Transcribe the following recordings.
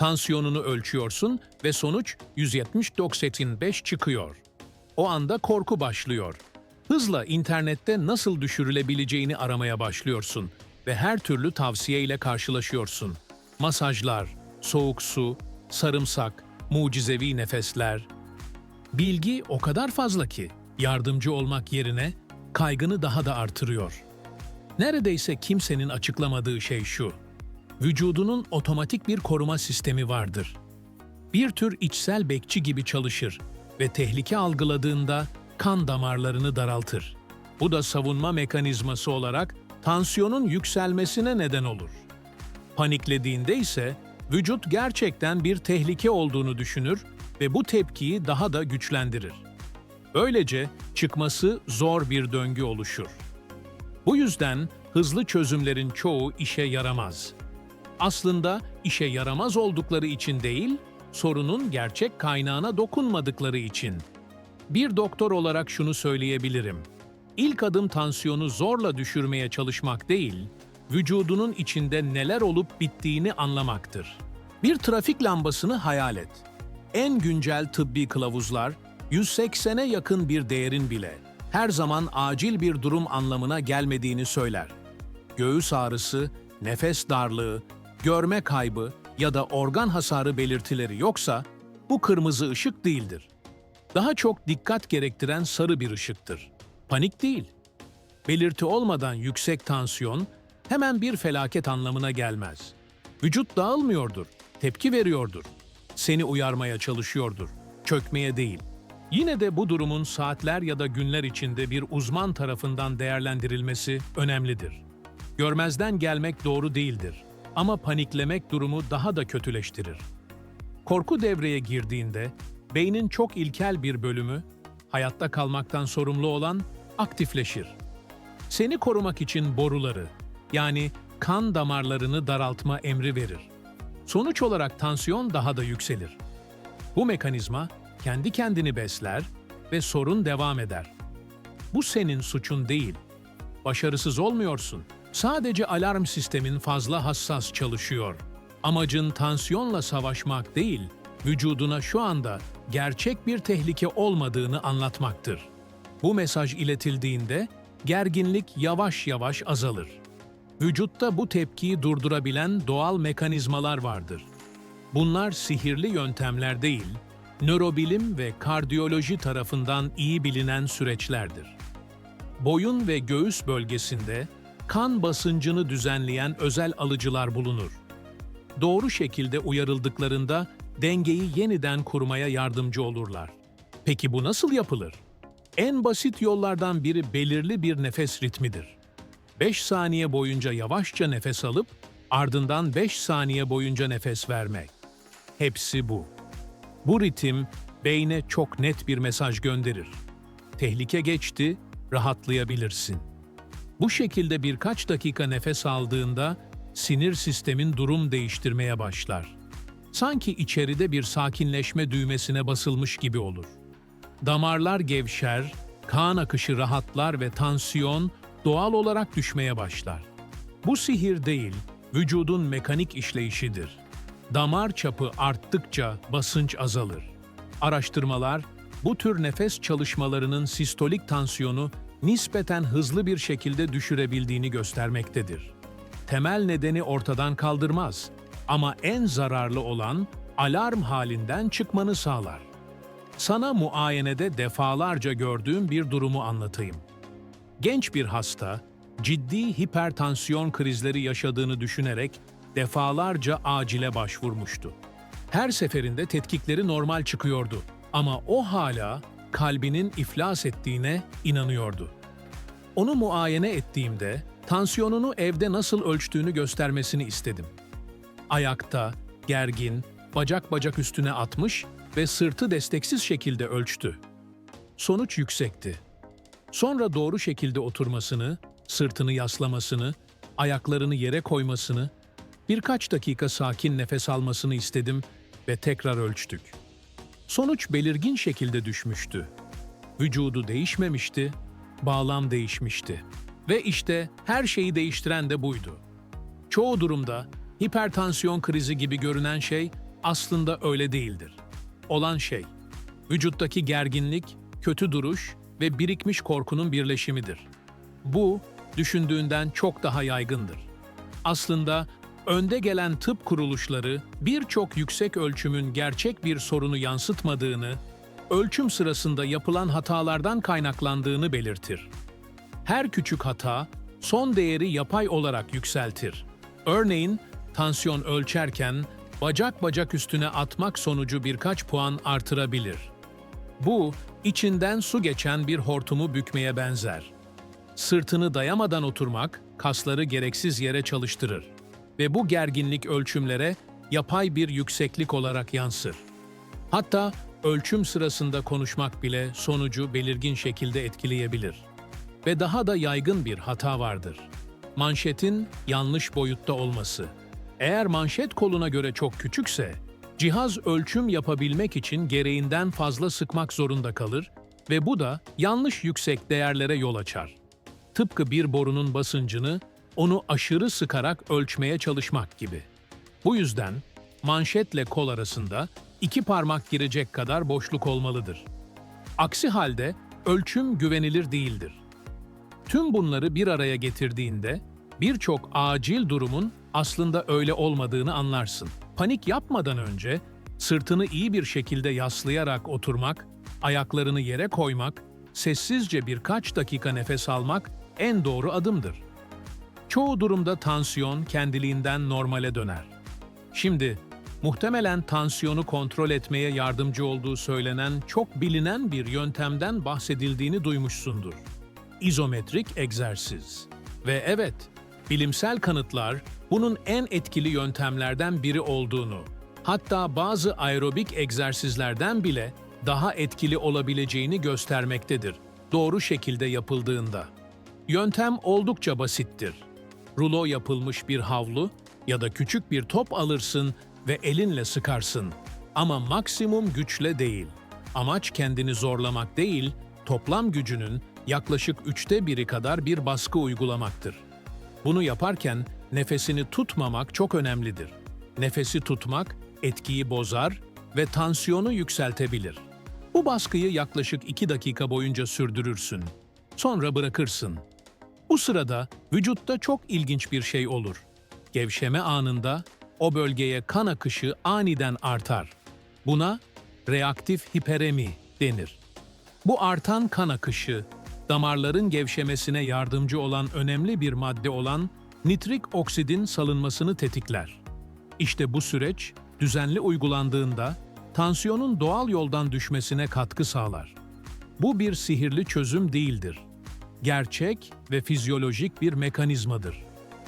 Tansiyonunu ölçüyorsun ve sonuç 170-95 çıkıyor. O anda korku başlıyor. Hızla internette nasıl düşürülebileceğini aramaya başlıyorsun ve her türlü tavsiye ile karşılaşıyorsun. Masajlar, soğuk su, sarımsak, mucizevi nefesler. Bilgi o kadar fazla ki yardımcı olmak yerine kaygını daha da artırıyor. Neredeyse kimsenin açıklamadığı şey şu. Vücudunun otomatik bir koruma sistemi vardır. Bir tür içsel bekçi gibi çalışır ve tehlike algıladığında kan damarlarını daraltır. Bu da savunma mekanizması olarak tansiyonun yükselmesine neden olur. Paniklediğinde ise vücut gerçekten bir tehlike olduğunu düşünür ve bu tepkiyi daha da güçlendirir. Böylece çıkması zor bir döngü oluşur. Bu yüzden hızlı çözümlerin çoğu işe yaramaz. Aslında işe yaramaz oldukları için değil, sorunun gerçek kaynağına dokunmadıkları için. Bir doktor olarak şunu söyleyebilirim. İlk adım tansiyonu zorla düşürmeye çalışmak değil, vücudunun içinde neler olup bittiğini anlamaktır. Bir trafik lambasını hayal et. En güncel tıbbi kılavuzlar 180'e yakın bir değerin bile her zaman acil bir durum anlamına gelmediğini söyler. Göğüs ağrısı, nefes darlığı, görme kaybı ya da organ hasarı belirtileri yoksa bu kırmızı ışık değildir. Daha çok dikkat gerektiren sarı bir ışıktır. Panik değil. Belirti olmadan yüksek tansiyon hemen bir felaket anlamına gelmez. Vücut dağılmıyordur, tepki veriyordur. Seni uyarmaya çalışıyordur, çökmeye değil. Yine de bu durumun saatler ya da günler içinde bir uzman tarafından değerlendirilmesi önemlidir. Görmezden gelmek doğru değildir ama paniklemek durumu daha da kötüleştirir. Korku devreye girdiğinde beynin çok ilkel bir bölümü, hayatta kalmaktan sorumlu olan aktifleşir. Seni korumak için boruları, yani kan damarlarını daraltma emri verir. Sonuç olarak tansiyon daha da yükselir. Bu mekanizma kendi kendini besler ve sorun devam eder. Bu senin suçun değil. Başarısız olmuyorsun. Sadece alarm sistemin fazla hassas çalışıyor. Amacın tansiyonla savaşmak değil, vücuduna şu anda gerçek bir tehlike olmadığını anlatmaktır. Bu mesaj iletildiğinde gerginlik yavaş yavaş azalır. Vücutta bu tepkiyi durdurabilen doğal mekanizmalar vardır. Bunlar sihirli yöntemler değil, nörobilim ve kardiyoloji tarafından iyi bilinen süreçlerdir. Boyun ve göğüs bölgesinde kan basıncını düzenleyen özel alıcılar bulunur. Doğru şekilde uyarıldıklarında dengeyi yeniden kurmaya yardımcı olurlar. Peki bu nasıl yapılır? En basit yollardan biri belirli bir nefes ritmidir. 5 saniye boyunca yavaşça nefes alıp ardından 5 saniye boyunca nefes vermek. Hepsi bu. Bu ritim beyne çok net bir mesaj gönderir. Tehlike geçti, rahatlayabilirsin. Bu şekilde birkaç dakika nefes aldığında sinir sistemin durum değiştirmeye başlar. Sanki içeride bir sakinleşme düğmesine basılmış gibi olur. Damarlar gevşer, kan akışı rahatlar ve tansiyon doğal olarak düşmeye başlar. Bu sihir değil, vücudun mekanik işleyişidir. Damar çapı arttıkça basınç azalır. Araştırmalar, bu tür nefes çalışmalarının sistolik tansiyonu nispeten hızlı bir şekilde düşürebildiğini göstermektedir. Temel nedeni ortadan kaldırmaz ama en zararlı olan alarm halinden çıkmanı sağlar. Sana muayenede defalarca gördüğüm bir durumu anlatayım. Genç bir hasta, ciddi hipertansiyon krizleri yaşadığını düşünerek defalarca acile başvurmuştu. Her seferinde tetkikleri normal çıkıyordu ama o hala kalbinin iflas ettiğine inanıyordu. Onu muayene ettiğimde tansiyonunu evde nasıl ölçtüğünü göstermesini istedim. Ayakta, gergin, bacak bacak üstüne atmış ve sırtı desteksiz şekilde ölçtü. Sonuç yüksekti. Sonra doğru şekilde oturmasını, sırtını yaslamasını, ayaklarını yere koymasını, birkaç dakika sakin nefes almasını istedim ve tekrar ölçtük. Sonuç belirgin şekilde düşmüştü. Vücudu değişmemişti, bağlam değişmişti. Ve işte her şeyi değiştiren de buydu. Çoğu durumda hipertansiyon krizi gibi görünen şey aslında öyle değildir. Olan şey, vücuttaki gerginlik, kötü duruş ve birikmiş korkunun birleşimidir. Bu, düşündüğünden çok daha yaygındır. Aslında önde gelen tıp kuruluşları birçok yüksek ölçümün gerçek bir sorunu yansıtmadığını, ölçüm sırasında yapılan hatalardan kaynaklandığını belirtir. Her küçük hata son değeri yapay olarak yükseltir. Örneğin tansiyon ölçerken bacak bacak üstüne atmak sonucu birkaç puan artırabilir. Bu, içinden su geçen bir hortumu bükmeye benzer. Sırtını dayamadan oturmak, kasları gereksiz yere çalıştırır ve bu gerginlik ölçümlere yapay bir yükseklik olarak yansır. Hatta ölçüm sırasında konuşmak bile sonucu belirgin şekilde etkileyebilir. Ve daha da yaygın bir hata vardır. Manşetin yanlış boyutta olması. Eğer manşet koluna göre çok küçükse, cihaz ölçüm yapabilmek için gereğinden fazla sıkmak zorunda kalır ve bu da yanlış yüksek değerlere yol açar. Tıpkı bir borunun basıncını onu aşırı sıkarak ölçmeye çalışmak gibi. Bu yüzden manşetle kol arasında iki parmak girecek kadar boşluk olmalıdır. Aksi halde ölçüm güvenilir değildir. Tüm bunları bir araya getirdiğinde birçok acil durumun aslında öyle olmadığını anlarsın. Panik yapmadan önce sırtını iyi bir şekilde yaslayarak oturmak, ayaklarını yere koymak, sessizce birkaç dakika nefes almak en doğru adımdır. Çoğu durumda tansiyon kendiliğinden normale döner. Şimdi muhtemelen tansiyonu kontrol etmeye yardımcı olduğu söylenen çok bilinen bir yöntemden bahsedildiğini duymuşsundur. İzometrik egzersiz. Ve evet, bilimsel kanıtlar bunun en etkili yöntemlerden biri olduğunu, hatta bazı aerobik egzersizlerden bile daha etkili olabileceğini göstermektedir. Doğru şekilde yapıldığında. Yöntem oldukça basittir. Rulo yapılmış bir havlu ya da küçük bir top alırsın ve elinle sıkarsın. Ama maksimum güçle değil. Amaç kendini zorlamak değil, toplam gücünün yaklaşık üçte biri kadar bir baskı uygulamaktır. Bunu yaparken nefesini tutmamak çok önemlidir. Nefesi tutmak etkiyi bozar ve tansiyonu yükseltebilir. Bu baskıyı yaklaşık 2 dakika boyunca sürdürürsün. Sonra bırakırsın. Bu sırada vücutta çok ilginç bir şey olur. Gevşeme anında o bölgeye kan akışı aniden artar. Buna reaktif hiperemi denir. Bu artan kan akışı, damarların gevşemesine yardımcı olan önemli bir madde olan nitrik oksidin salınmasını tetikler. İşte bu süreç düzenli uygulandığında tansiyonun doğal yoldan düşmesine katkı sağlar. Bu bir sihirli çözüm değildir. Gerçek ve fizyolojik bir mekanizmadır.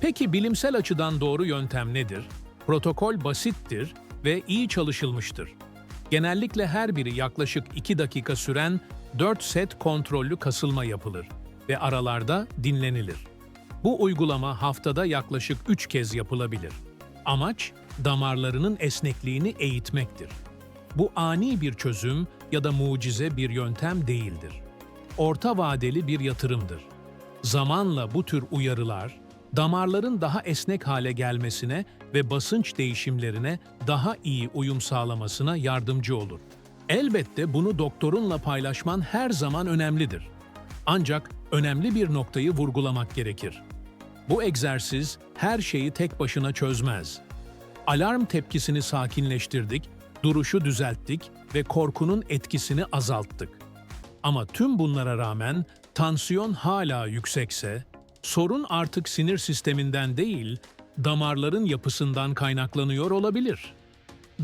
Peki bilimsel açıdan doğru yöntem nedir? Protokol basittir ve iyi çalışılmıştır. Genellikle her biri yaklaşık 2 dakika süren 4 set kontrollü kasılma yapılır ve aralarda dinlenilir. Bu uygulama haftada yaklaşık 3 kez yapılabilir. Amaç damarlarının esnekliğini eğitmektir. Bu ani bir çözüm ya da mucize bir yöntem değildir. Orta vadeli bir yatırımdır. Zamanla bu tür uyarılar damarların daha esnek hale gelmesine ve basınç değişimlerine daha iyi uyum sağlamasına yardımcı olur. Elbette bunu doktorunla paylaşman her zaman önemlidir. Ancak önemli bir noktayı vurgulamak gerekir. Bu egzersiz her şeyi tek başına çözmez. Alarm tepkisini sakinleştirdik, duruşu düzelttik ve korkunun etkisini azalttık. Ama tüm bunlara rağmen tansiyon hala yüksekse, sorun artık sinir sisteminden değil, damarların yapısından kaynaklanıyor olabilir.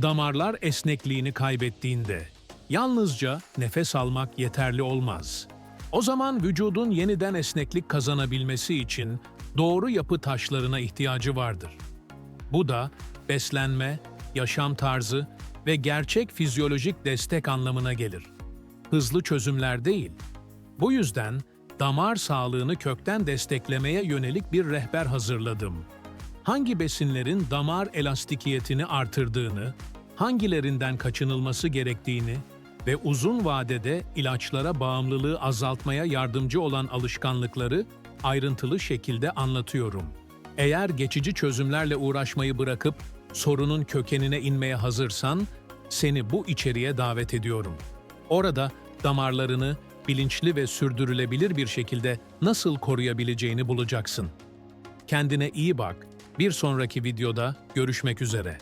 Damarlar esnekliğini kaybettiğinde yalnızca nefes almak yeterli olmaz. O zaman vücudun yeniden esneklik kazanabilmesi için doğru yapı taşlarına ihtiyacı vardır. Bu da beslenme, yaşam tarzı ve gerçek fizyolojik destek anlamına gelir. Hızlı çözümler değil. Bu yüzden damar sağlığını kökten desteklemeye yönelik bir rehber hazırladım. Hangi besinlerin damar elastikiyetini artırdığını, hangilerinden kaçınılması gerektiğini ve uzun vadede ilaçlara bağımlılığı azaltmaya yardımcı olan alışkanlıkları ayrıntılı şekilde anlatıyorum. Eğer geçici çözümlerle uğraşmayı bırakıp sorunun kökenine inmeye hazırsan seni bu içeriğe davet ediyorum. Orada damarlarını bilinçli ve sürdürülebilir bir şekilde nasıl koruyabileceğini bulacaksın. Kendine iyi bak. Bir sonraki videoda görüşmek üzere.